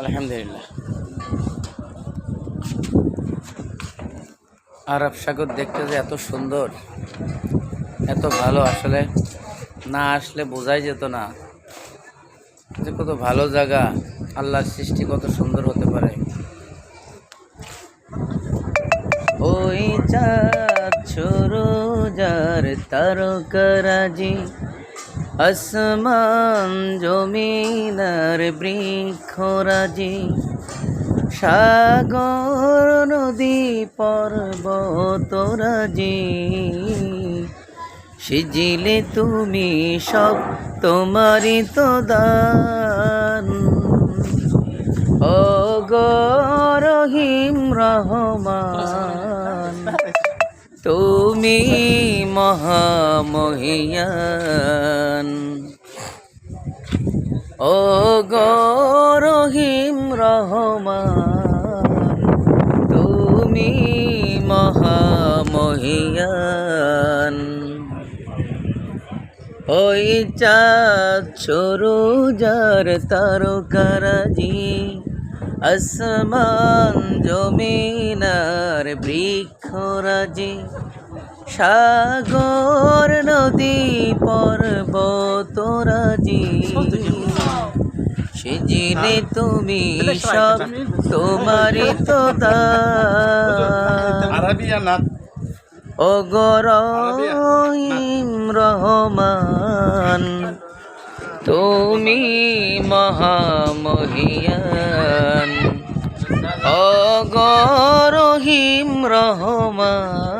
আলহামদুলিল্লাহ। আরব সাগর দেখতে যে এত সুন্দর, এত ভালো আসলে না আসলে বোঝাই যেত না যে কত ভালো জায়গা, আল্লাহর সৃষ্টি কত সুন্দর হতে পারে। ওই চাঁদ ছোড়ো যার তারকারাজি আসমান জমিনার বৃক্ষরাজি সাগর নদী পর্বতরাজি সিজিলে তুমি সব তোমারই তো দান। ও রহিম রহমান তুমি মহামহিয়ান। ও গো রহিম রহমান, তুমি মহামহিয়ান। ওই চাঁদ সরু যার তারকারাজি, আসমান জমিনার বৃক্ষরাজি সাগর নদী পর্বতরাজি সেজিলে তুমি সব তোমারই তো গরহিম রহমান তুমি মহামহিয়ান। ও গরহিম রহমান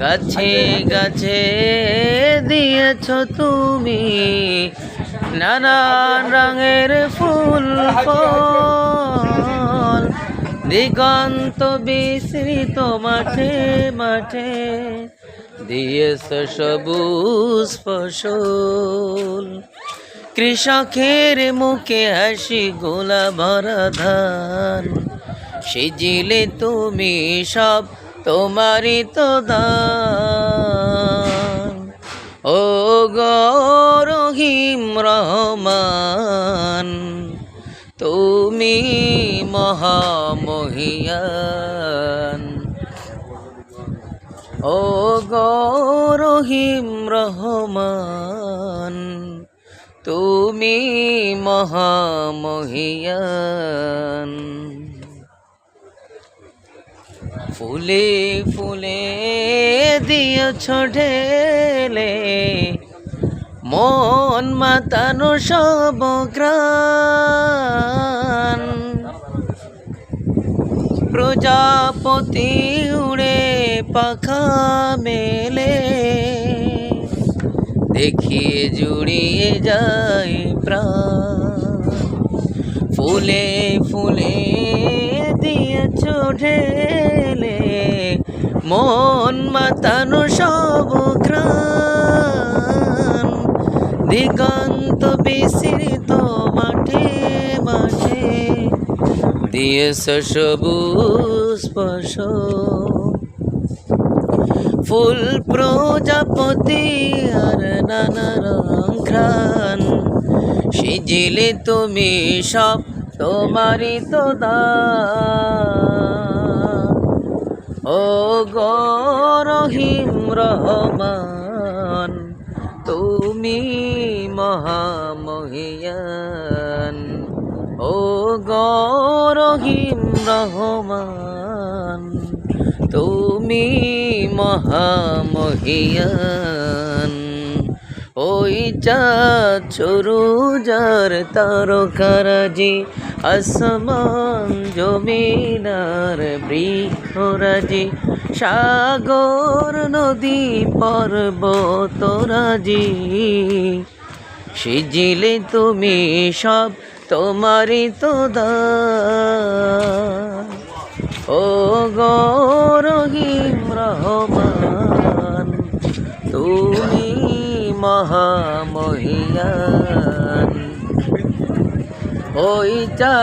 গাছে গাছে দিয়েছ তুমি নানান রঙের ফুল ফল। দিগন্ত বিস্তৃত মাঠে মাঠে দিয়েছ সবুজ ফসল। কৃষকের মুখে হাসি গোলা ভরা ধান। সিজিলে তুমি সব তোমারই তো দান। ও গরহিম রহমান তুমি মহামহিয়ান। ও গরহিম রহমান তুমি মহামহিয়ান। ফুলে ফুলে দিয়েছ ঢেলে মন মাতানো সব গ্রান প্রজাপতি উড়ে পাখা মেলে। দেখিয়ে জুড়িয়ে যায় প্রাণ। ফুলে ফুলে দিয়েছ ঢেলে। মন মাতানো সব গ্রান দিগন্ত বিস্তৃত মাঠে মাঠে। দিয়েছ সবুজ ফসল ফুল প্রজাপতি আর নানা রং ঘ্রাণ। সিজিলে তুমি সব, তোমারই তো দান। ও গরহিম রহমান তুমি মহামহিয়ান। ও গরহিম রহমান তুমি মহামহিয়ান। ওই চাঁদ সরু যার তারকারাজি আসমান জমিনার বৃক্ষরাজি সাগর, নদী পর্বতরাজি সিজিলে তুমি সব তোমারই তো ও গো রহিম রহমান, তুমি মহামহিয়ান ওই চা